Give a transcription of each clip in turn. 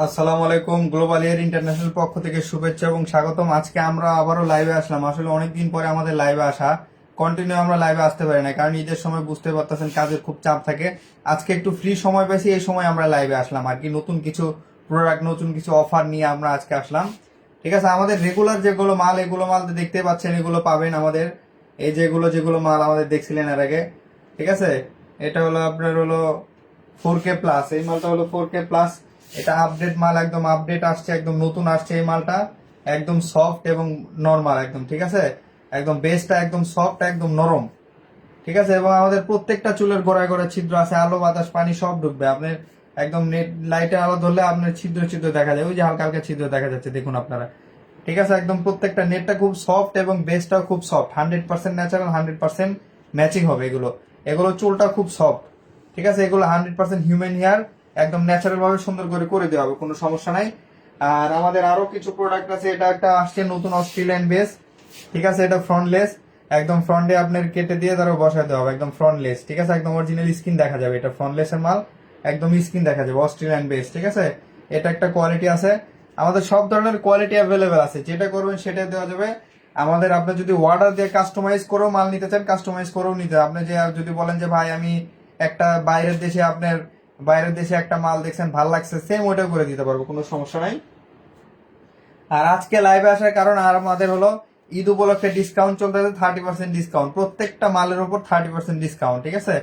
আসসালামু আলাইকুম global air international পক্ষ থেকে শুভেচ্ছা এবং স্বাগতম। আজকে আমরা আবারও লাইভে আসলাম। আসলে অনেকদিন পরে আমাদের লাইভে আসা। কন্টিনিউ আমরা লাইভে আসতে পারি না কারণ ঈদের সময় বুঝতে পারতেছেন কাজের খুব চাপ থাকে। আজকে একটু ফ্রি সময় পেয়েছি, এই সময় আমরা লাইভে আসলাম। আর কি নতুন কিছু প্রোডাক্ট নতুন কিছু অফার নিয়ে আমরা আজকে আসলাম। ঠিক আছে, আমাদের রেগুলার যেগুলো মাল, এগুলো মাল দেখতে পাচ্ছেন, এগুলো পাবেন আমাদের। এই যেগুলো যেগুলো মাল আমাদের দেখছিলেন এর আগে। ঠিক আছে, এটা হলো আপনার হলো ফোর কে প্লাস এই মালটা হলো ফোর কে প্লাস এটা আপডেট মাল একদম আপডেট আসছে, একদম নতুন আসছে এই মালটা। একদম সফট এবং নর্মাল একদম, ঠিক আছে? একদম বেসটা একদম সফট একদম নরম। ঠিক আছে? এবং আমাদের প্রত্যেকটা চুলের গোড়ায় গোড়ায় ছিদ্র আছে, আলো, বাতাস, পানি সব ঢুকবে। আপনার একদম নেট লাইটে আলো ধরলে আপনার ছিদ্র ছিদ্র দেখা যায়। ওই যে হালকা হালকা ছিদ্র দেখা যাচ্ছে, দেখুন আপনারা। ঠিক আছে? একদম প্রত্যেকটা নেটটা খুব সফট এবং বেসটাও খুব soft hundred percent natural hundred percent matching হবে এগুলো। এগুলো চুলটা খুব সফট ঠিক আছে? এগুলো হান্ড্রেড পার্সেন্ট হিউম্যান হেয়ার একদম ন্যাচারাল ভাবে সুন্দর করে করে দেওয়া হবে, কোনো সমস্যা নাই। আর আমাদের আরও কিছু প্রোডাক্ট আছে, এটা একটা আসছে নতুন অস্ট্রেলিয়ান বেস ঠিক আছে? এটা ফ্রন্টলেস একদম ফ্রন্টে আপনার কেটে দিয়ে তারও দেওয়া হবে, একদম ফ্রন্টলেস ঠিক আছে? একদম অরিজিনাল স্কিন দেখা যাবে, এটা ফ্রন্টলেসের মাল, একদম স্কিন দেখা যাবে অস্ট্রেলিয়ান বেস ঠিক আছে? এটা একটা কোয়ালিটি আছে। আমাদের সব ধরনের কোয়ালিটি অ্যাভেলেবেল আছে, যেটা করবেন সেটা দেওয়া যাবে। আমাদের আপনি যদি অর্ডার দিয়ে কাস্টমাইজ করেও মাল নিতে চান কাস্টমাইজ করেও নিতে আপনি যে, যদি বলেন যে, ভাই, আমি একটা বাইরের দেশে আপনার বাইরের দেশে একটা মাল দেখছেন, ভালো লাগছে সেম ওইটা করে দিতে পারব, কোনো সমস্যা নাই। আর আজকে লাইভে আসার কারণ আর আমাদের হলো, ঈদ উপলক্ষে ডিসকাউন্ট চলতেছে থার্টি পার্সেন্ট ডিসকাউন্ট প্রত্যেকটা মালের উপর থার্টি পার্সেন্ট ডিসকাউন্ট ঠিক আছে?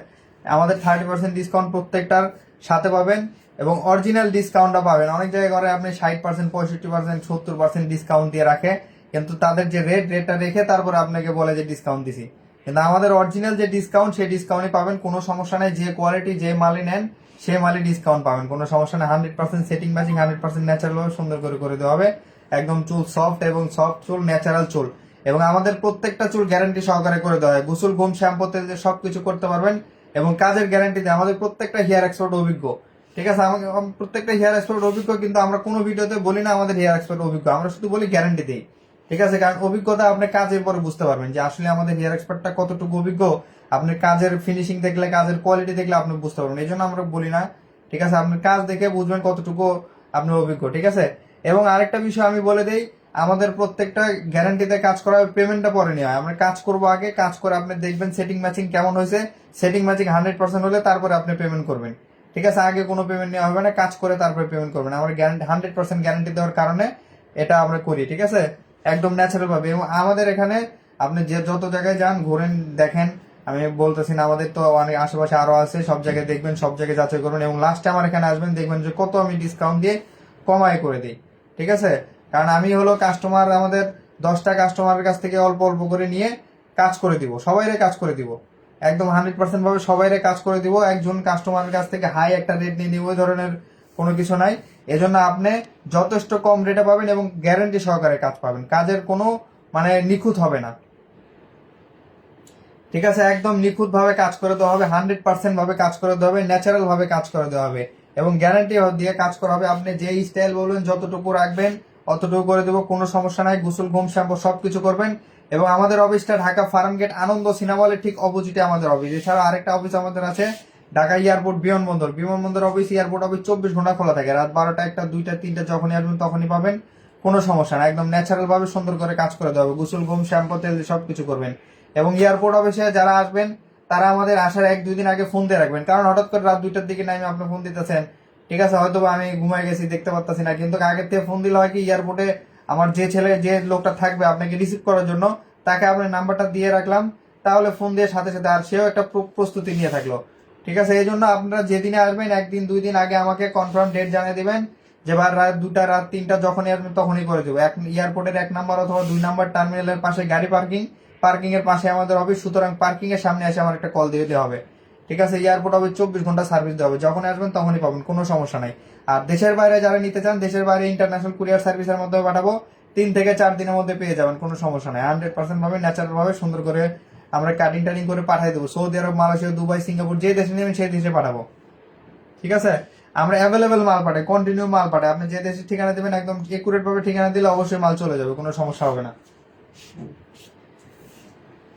আমাদের থার্টি পার্সেন্ট ডিসকাউন্ট প্রত্যেকটার সাথে পাবেন এবং অরিজিনাল ডিসকাউন্টটা পাবেন। অনেক জায়গায় করে আপনি ষাট পার্সেন্ট পঁয়ষট্টি পার্সেন্ট সত্তর পার্সেন্ট ডিসকাউন্ট দিয়ে রাখে, কিন্তু তাদের যে রেট রেটটা রেখে তারপরে আপনাকে বলে যে ডিসকাউন্ট দিছি। কিন্তু আমাদের অরিজিনাল যে ডিসকাউন্ট সেই ডিসকাউন্টই পাবেন, কোনো সমস্যা নেই, যে কোয়ালিটি যে মালই নেন সে মালই ডিসকাউন্ট পাবেন, কোনো সমস্যা নেই। Hundred percent setting matching hundred percent natural সুন্দর করে করে দেওয়া হবে। একদম চুল সফট এবং সফট চুল ন্যাচারাল চুল। এবং আমাদের প্রত্যেকটা চুল গ্যারান্টি সহকারে করে দেওয়া হয়। গোসল, ঘুম শ্যাম্পু তেল দিয়ে সবকিছু করতে পারবেন এবং কাজের গ্যারান্টি দেয় আমাদের প্রত্যেকটা হেয়ার এক্সপার্ট অভিজ্ঞ। ঠিক আছে? আমাকে আম- প্রত্যেকটা হেয়ার এক্সপার্ট অভিজ্ঞ, কিন্তু আমরা কোনো ভিডিওতে বলি না আমাদের হেয়ার এক্সপার্ট অভিজ্ঞ। আমরা শুধু বলি গ্যারান্টি দিই। ঠিক আছে, কারণ অভিজ্ঞতা আপনি কাজের পরে বুঝতে পারবেন যে আসলে আমাদের হেয়ার এক্সপার্টটা কতটুকু অভিজ্ঞ। আপনি কাজের ফিনিশিং দেখলে, কাজের কোয়ালিটি দেখলে আপনি বুঝতে পারবেন। এই জন্য আমরা বলি না, ঠিক আছে? আপনি কাজ দেখে বুঝবেন কতটুকু আপনি অভিজ্ঞ, ঠিক আছে? এবং আরেকটা বিষয় আমি বলে দিই, আমাদের প্রত্যেকটা গ্যারান্টিতে কাজ করা পেমেন্টটা পরে নেওয়া হয়। আমরা কাজ করব আগে, কাজ করে আপনি দেখবেন সেটিং ম্যাচিং কেমন হয়েছে। সেটিং ম্যাচিং হান্ড্রেড পার্সেন্ট হলে তারপরে আপনি পেমেন্ট করবেন। ঠিক আছে? আগে কোনো পেমেন্ট নেওয়া হবে না, কাজ করে তারপরে পেমেন্ট করবেন। আমরা গ্যারান্টি হান্ড্রেড পার্সেন্ট গ্যারান্টি দেওয়ার কারণে এটা আমরা করি, ঠিক আছে? একদম ন্যাচারাল ভাবে। এবং আমাদের এখানে আপনি যে যত জায়গায় যান, ঘোরেন, দেখেন, আমি বলতেছি না, আমাদের তো অনেক আশেপাশে আরও আছে, সব জায়গায় দেখবেন, সব জায়গায় যাচাই করুন। এবং লাস্টে আমার এখানে আসবেন, দেখবেন যে কত আমি ডিসকাউন্ট দিয়ে কমাই করে দিই। ঠিক আছে? কারণ আমি হলো কাস্টমার আমাদের দশটা কাস্টমারের কাছ থেকে অল্প অল্প করে নিয়ে কাজ করে দিব। সবাইরে কাজ করে দিব। একদম হান্ড্রেড পার্সেন্ট ভাবে সবাইরে কাজ করে দিব। একজন কাস্টমারের কাছ থেকে হাই একটা রেট নিয়ে নিব ওই ধরনের কোনো কিছু নাই। এজন্য আপনি যথেষ্ট কম রেটে পাবেন এবং গ্যারেন্টি সহকারে কাজ পাবেন। কাজের কোনো মানে নিখুঁত হবে না। ঠিক আছে, একদম নিখুঁত ভাবে কাজ করে দেওয়া হবে হান্ড্রেড ভাবে কাজ করে দেওয়া হবে ন্যাচারাল ভাবে কাজ করে দেওয়া হবে। এবং গ্যারান্টি দিয়ে কাজ করা হবে, আপনি যে স্টাইল বলবেন, যতটুকু রাখবেন, অতটুকু করে দেবো, কোনো সমস্যা নাই, গোসল, ঘুম, শ্যাম্পু, সবকিছু করবেন। এবং আমাদের অফিসটা Dhaka farm gate Ananda cinema হলের ঠিক অপোজিটে আমাদের অফিস এছাড়া আরেকটা অফিস আমাদের আছে ঢাকা এয়ারপোর্ট, বিমানবন্দর। বিমানবন্দর অফিস এয়ারপোর্ট অফিস চব্বিশ ঘণ্টা খোলা থাকে। রাত বারোটা একটা, দুইটা, তিনটা যখনই আসবেন তখনই পাবেন। কোনো সমস্যা না, একদম ন্যাচারাল ভাবে সুন্দর করে কাজ করে দেওয়া হবে। গোসল, ঘুম, শ্যাম্পু, তেল দিয়ে সবকিছু করবেন। এবং এয়ারপোর্ট অফিসে যারা আসবেন, তারা আমাদের আসার এক, দুই দিন আগে ফোন দিয়ে রাখবেন। কারণ হঠাৎ করে রাত দুইটার দিকে নামে আপনি ফোন দিতেছেন, ঠিক আছে হয়তো আমি ঘুমাই গেছি, দেখতে পারতাছি না। কিন্তু আগের থেকে ফোন দিলে হয় কি, এয়ারপোর্টে আমার যে ছেলে, যে লোকটা থাকবে আপনাকে রিসিভ করার জন্য, তাকে আপনার নাম্বারটা দিয়ে রাখলাম। তাহলে ফোন দিয়ে সাথে সাথে আর সেও একটা প্রস্তুতি নিয়ে থাকল। ঠিক আছে এই জন্য আপনারা যেদিনে আসবেন, একদিন, দুই দিন আগে আমাকে কনফার্ম ডেট জানিয়ে দেবেন যে বার রাত দুটা, রাত তিনটা যখনই আসবেন তখনই করে দেবো। এক এয়ারপোর্টের এক নাম্বার অথবা দুই নাম্বার টার্মিনালের পাশে গাড়ি পার্কিং পার্কিং এর পাশে আমাদের অফিস সুতরাং পার্কিং এর সামনে এসে আমার একটা কল দিয়ে দিতে হবে। ঠিক আছে এয়ারপোর্ট অফিস চব্বিশ ঘণ্টা সার্ভিস দেওয়া হবে। যখন আসবেন, তখনই পাবেন, কোনো সমস্যা নাই। আর দেশের বাইরে যারা নিতে চান, দেশের বাইরে ইন্টারন্যাশনাল কুরিয়ার সার্ভিসের মাধ্যমে পাঠাবো, তিন থেকে চার দিনের মধ্যে পেয়ে যাবেন, কোনো সমস্যা নাই। হান্ড্রেড পার্সেন্ট ভাবে ন্যাচারাল ভাবে সুন্দর করে আমরা কাটিং টাটিং করে পাঠিয়ে দেবো। Saudi Arab, Malaysia, Dubai, Singapore, যে দেশে নেবেন সেই দেশে পাঠাবো। ঠিক আছে? আমরা অ্যাভেলেবেল মাল পাঠাই কন্টিনিউ মাল পাঠাই। আপনি যে দেশের ঠিকানা দেবেন, একদম একুরেট ভাবে ঠিকানা দিলে অবশ্যই মাল চলে যাবে, কোনো সমস্যা হবে না।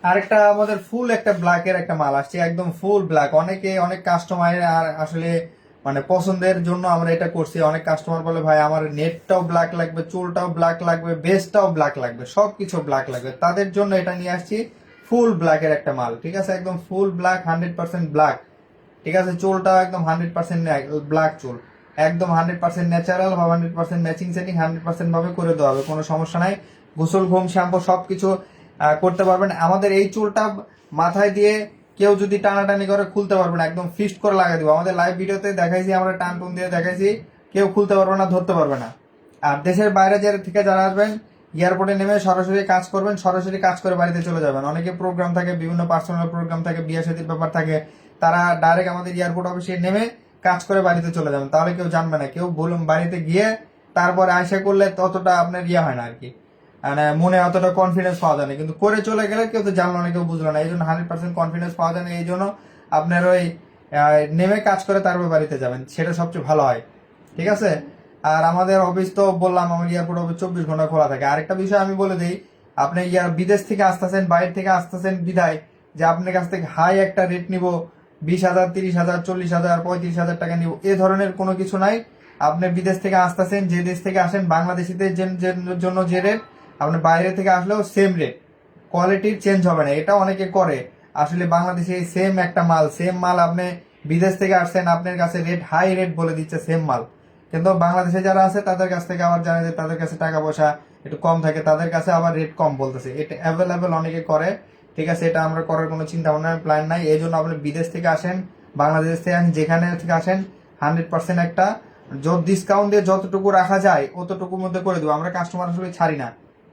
আরেকটা আমাদের ফুল একটা ব্ল্যাক এর একটা মাল আসছে, একদম ফুল ব্ল্যাক অনেকে, অনেক কাস্টমার আর আসলে মানে পছন্দের জন্য আমরা এটা করছি। অনেক কাস্টমার বলে, ভাই, আমার নেটটাও ব্ল্যাক লাগবে, চুলটাও ব্ল্যাক লাগবে বেসটাও ব্ল্যাক লাগবে, সবকিছু ব্ল্যাক লাগবে। তাদের জন্য এটা নিয়ে আসছি। ফুল ব্ল্যাকের একটা মাল ঠিক আছে? একদম full black hundred percent black ঠিক আছে? চুলটাও একদম হান্ড্রেড পার্সেন্ট ব্ল্যাক চুল। একদম হান্ড্রেড পার্সেন্ট ন্যাচারাল বা hundred percent matching setting hundred percent ভাবে করে দেওয়া হবে কোনো সমস্যা নাই। গোসল ঘুম শ্যাম্পু সবকিছু আহ, করতে পারবেন। আমাদের এই চুলটা মাথায় দিয়ে কেউ যদি টানাটানি করে খুলতে পারবে না। একদম ফিস্ট করে লাগাই দিব। আমাদের লাইভ ভিডিওতে দেখাইছি আমরা টান টুন দিয়ে দেখাইছি কেউ খুলতে পারবে না ধরতে পারবে না। আর দেশের বাইরে যারা থেকে যারা আসবেন এয়ারপোর্টে নেমে সরাসরি কাজ করবেন, সরাসরি কাজ করে বাড়িতে চলে যাবেন। অনেকে প্রোগ্রাম থাকে, বিভিন্ন পার্সোনাল প্রোগ্রাম থাকে, বিয়ে সাথীর ব্যাপার থাকে। তারা ডাইরেক্ট আমাদের এয়ারপোর্ট অফিসে নেমে কাজ করে বাড়িতে চলে যাবেন। তাহলে কেউ জানবে না। কেউ বলুন, বাড়িতে গিয়ে তারপরে আশা করলে ততটা আপনার ইয়ে হয় না আর কি মানে মনে অতটা কনফিডেন্স পাওয়া যায় না। কিন্তু করে চলে গেলে কেউ তো জানলো না, কেউ বুঝলো না। এই জন্য হান্ড্রেড পার্সেন্ট কনফিডেন্স পাওয়া যায় না। এই জন্য আপনার ওই নেমে কাজ করে তারপর বাড়িতে যাবেন। সেটা সবচেয়ে ভালো হয়। ঠিক আছে? আর আমাদের অফিস তো বললাম, আমার এয়ারপোর্ট অফিস চব্বিশ ঘণ্টা খোলা থাকে। আরেকটা বিষয় আমি বলে দিই, আপনি ইয়ার বিদেশ থেকে আসতেছেন, বাইরে থেকে আসতেছেন বিদায় যে আপনার কাছ থেকে হাই একটা রেট নিব, বিশ হাজার, তিরিশ হাজার, চল্লিশ হাজার, পঁয়ত্রিশ হাজার টাকা নিব, এ ধরনের কোনো কিছু নাই। আপনি বিদেশ থেকে আসতেছেন, যে দেশ থেকে আসেন, বাংলাদেশিদের জন্য যে রেট আপনি বাইরে থেকে আসলেও সেম রেট কোয়ালিটির চেঞ্জ হবে না, এটা অনেকে করে। আসলে বাংলাদেশে সেম একটা মাল সেম মাল আপনি বিদেশ থেকে আসছেন, আপনার কাছে রেট হাই রেট বলে দিচ্ছে সেম মাল। কিন্তু বাংলাদেশে যারা আছে, তাদের কাছ থেকে আবার জানে যে তাদের কাছে টাকা পয়সা একটু কম থাকে। তাদের কাছে আবার রেট কম বলতেছে। এটা অ্যাভেলেবেল অনেকে করে। ঠিক আছে, এটা আমরা করার কোনো চিন্তা ভাবনা প্ল্যান নাই। এই জন্য আপনি বিদেশ থেকে আসেন, বাংলাদেশ থেকে আসেন, যেখানে থেকে আসেন হান্ড্রেড পার্সেন্ট একটা যত ডিসকাউন্ট দিয়ে যতটুকু রাখা যায়, অতটুকুর মধ্যে করে দেবো। আমরা কাস্টমার আসলে ছাড়ি না।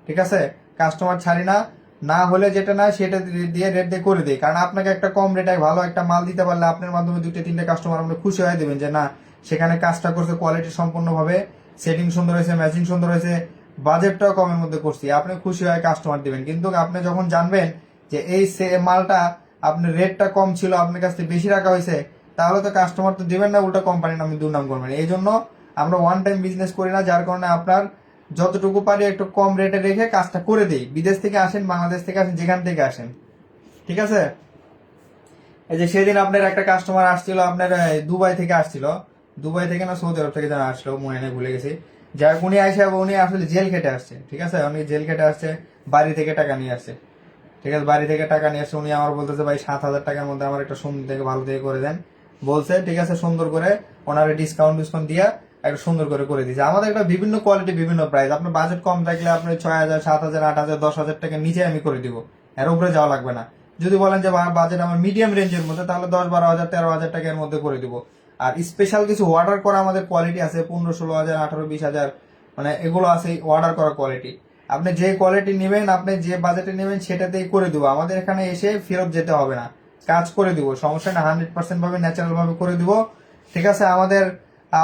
ঠিক আছে? কাস্টমার ছাড়ি না। না হলে যেটা না সেটা দিয়ে- রেট দিয়ে করে দিই। কারণ আপনাকে একটা কম রেটে ভালো একটা মাল দিতে পারলে আপনার মাধ্যমে দুটো তিনটে কাস্টমার আপনি খুশি হয়ে দেবেন যে, না সেখানে কাজটা করছে কোয়ালিটি সম্পূর্ণভাবে সেটিং সুন্দর হয়েছে ম্যাচিং সুন্দর হয়েছে বাজেটটাও কমের মধ্যে করছি। আপনি খুশি হয়ে কাস্টমার দিবেন। কিন্তু আপনি যখন জানবেন যে এই মালটা আপনার রেটটা কম ছিল, আপনার কাছ থেকে বেশি রাখা হয়েছে, তাহলে তো কাস্টমার তো দেবেন না, উল্টা কোম্পানির নামে দুর্নাম করবেন। এই জন্য আমরা ওয়ান টাইম বিজনেস করি না, যার কারণে আপনার যতটুকু পারি একটু কম রেটে রেখে কাজটা করে দিই। বিদেশ থেকে আসেন, বাংলাদেশ থেকে আসেন, যেখান থেকে আসেন। ঠিক আছে? এই যে সেদিন আপনার একটা কাস্টমার আসছিল, আপনার দুবাই থেকে আসছিল। দুবাই থেকে না সৌদি আরব থেকে যারা আসলো মনে নেই ভুলে গেছি। হোক, উনি আসে উনি আসলে জেল খেটে আসছে ঠিক আছে? উনি জেল খেটে আসছে বাড়ি থেকে টাকা নিয়ে আসছে। ঠিক আছে? বাড়ি থেকে টাকা নিয়ে আসছে উনি আমার বলতেছে ভাই সাত হাজার টাকার মধ্যে আমার একটা সুন্দর থেকে ভালো থেকে করে দেন। বলছে ঠিক আছে সুন্দর করে ওনার ডিসকাউন্ট ডিসকাউন্ট দিয়ে একটা সুন্দর করে করে দিয়েছে। আমাদের একটা বিভিন্ন কোয়ালিটি বিভিন্ন প্রাইস আপনার বাজেট কম থাকলে আপনি ছয় হাজার সাত হাজার আট হাজার দশ হাজার টাকা নিচে আমি করে দিব। এর উপরে যাওয়া লাগবে না। যদি বলেন যে বাজেট আমার মিডিয়াম রেঞ্জের মধ্যে তাহলে দশ বারো হাজার তেরো হাজার টাকার মধ্যে করে দিব। আর স্পেশাল কিছু অর্ডার করা আমাদের কোয়ালিটি আছে পনেরো, ষোলো হাজার, আঠারো, বিশ হাজার মানে এগুলো আছে অর্ডার করা কোয়ালিটি আপনি যে কোয়ালিটি নেবেন, আপনি যে বাজেটে নেবেন সেটাতেই করে দেবো। আমাদের এখানে এসে ফেরত যেতে হবে না। কাজ করে দিব। সমস্যা না হান্ড্রেড পার্সেন্ট ভাবে ন্যাচারাল ভাবে করে দিব। ঠিক আছে, আমাদের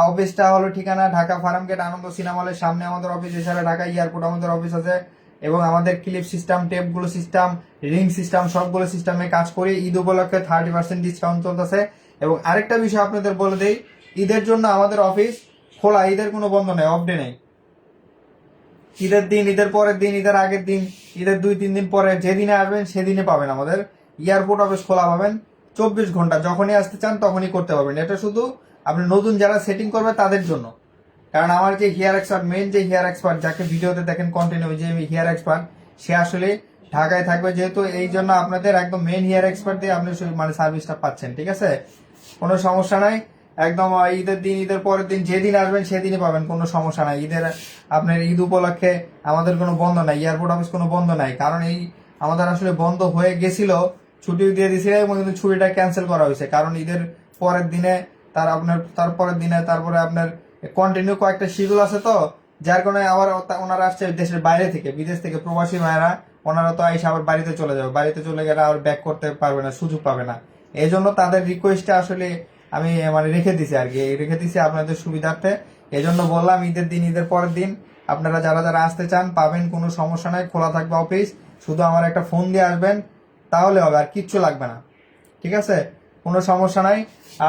অফিসটা হলো ঠিকানা Dhaka farm gate Ananda cinema হলের সামনে আমাদের অফিস এছাড়া ঢাকা এয়ারপোর্ট আমাদের অফিস আছে। এবং আমাদের ক্লিপ সিস্টেম টেপগুলো সিস্টেম রিং সিস্টেম সবগুলো সিস্টেমে কাজ করি। ঈদ উপলক্ষে থার্টি পার্সেন্ট ডিসকাউন্ট চলতেছে। এবং আরেকটা বিষয় আপনাদের বলে দেই, ঈদের জন্য আমাদের অফিস খোলা, ঈদের কোনো বন্ধ নেই অফ ডে নেই। ঈদের দিন, ঈদের পরের দিন, ঈদের আগের দিন, ঈদের দুই, তিন দিন পরে যেদিনে আসবেন সেদিনে পাবেন আমাদের। এয়ারপোর্ট অফিস খোলা পাবেন চব্বিশ ঘণ্টা, যখনই আসতে চান তখনই করতে পারবেন। এটা শুধু আপনি নতুন যারা সেটিং করবে তাদের জন্য। কারণ আমার যে হেয়ার এক্সপার্ট মেন যে হেয়ার এক্সপার্ট যাকে ভিডিওতে দেখেন কন্টিনিউ যে হেয়ার এক্সপার্ট সে আসলে ঢাকায় থাকবে, যেহেতু এই জন্য আপনাদের একদম মেন হেয়ার এক্সপার্ট দিয়ে আপনি মানে সার্ভিসটা পাচ্ছেন, ঠিক আছে? কোনো সমস্যা নাই। একদম ঈদের দিন, ঈদের পরের দিন যেদিন আসবেন সেদিনই পাবেন, কোনো সমস্যা নাই। ঈদের, আপনার ঈদ উপলক্ষে আমাদের কোনো বন্ধ নাই, এয়ারপোর্ট অফিস কোনো বন্ধ নাই। কারণ এই আমাদের আসলে বন্ধ হয়ে গেছিল ছুটি দিয়ে দিয়েছিল এবং কিন্তু ছুটিটা ক্যান্সেল করা হয়েছে। কারণ ঈদের পরের দিনে তার আপনার তারপরের দিনে তারপরে আপনার কন্টিনিউ কয়েকটা শিডিউল আছে তো, যার কারণে আবার ওনারা আসছে দেশের বাইরে থেকে, বিদেশ থেকে প্রবাসী ভাইয়েরা, ওনারা তো আইসা আবার বাড়িতে চলে যাবে। বাড়িতে চলে গেলে আবার ব্যাক করতে পারবে না, সুযোগ পাবে না। এই জন্য তাদের রিকোয়েস্টটা আসলে আমি মানে রেখে দিছি আর কি। রেখে দিছি আপনাদের সুবিধার্থে। এই জন্য বললাম, ঈদের দিন, ঈদের পরের দিন আপনারা যারা যারা আসতে চান, পাবেন, কোনো সমস্যা নাই, খোলা থাকবে অফিস শুধু আমার একটা ফোন দিয়ে আসবেন, তাহলে হবে, আর কিচ্ছু লাগবে না। ঠিক আছে? কোনো সমস্যা নাই।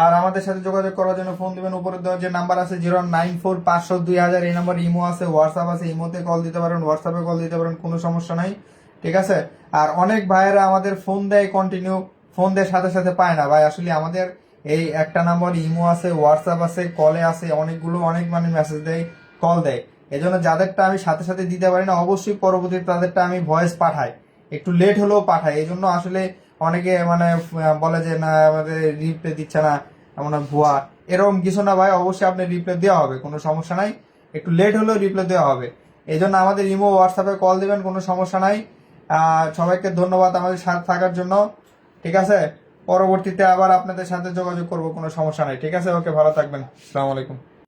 আর আমাদের সাথে যোগাযোগ করার জন্য ফোন দিবেন। উপরে দেওয়ার যে নাম্বার আছে জিরো নাইন ফোর পাঁচশো দুই হাজার, এই নাম্বার ইমো আছে, হোয়াটসঅ্যাপ আছে, ইমোতে কল দিতে পারেন, হোয়াটসঅ্যাপে কল দিতে পারেন, কোনো সমস্যা নাই। ঠিক আছে? আর অনেক ভাইয়েরা আমাদের ফোন দেয় কন্টিনিউ ফোন দেয় সাথে সাথে পায় না। ভাই, আসলে আমাদের এই একটা নাম্বার ইমো আছে, হোয়াটসঅ্যাপ আছে, কলে আছে, অনেকগুলো, অনেক মানে মেসেজ দেয় কল দেয়। এজন্য যাদেরটা আমি সাথে সাথে দিতে পারি না, অবশ্যই পরবর্তীতে তাদেরটা আমি ভয়েস পাঠাই। একটু লেট হলেও পাঠাই। এই জন্য আসলে অনেকে মানে বলে যে, না, আমাদের রিপ্লে দিচ্ছে না, আমরা ভুয়া। এরকম কিছু না ভাই, অবশ্যই আপনি রিপ্লে দেওয়া হবে, কোনো সমস্যা নাই। একটু লেট হলেও রিপ্লে দেওয়া হবে। এই জন্য আমাদের ইমো, হোয়াটসঅ্যাপে কল দেবেন, কোনো সমস্যা নাই। সবাইকে ধন্যবাদ আমাদের সাথে থাকার জন্য। ঠিক আছে? পরবর্তীতে আবার আপনাদের সাথে যোগাযোগ করব, কোনো সমস্যা নাই। ঠিক আছে? ওকে, ভালো থাকবেন। আসসালামু আলাইকুম।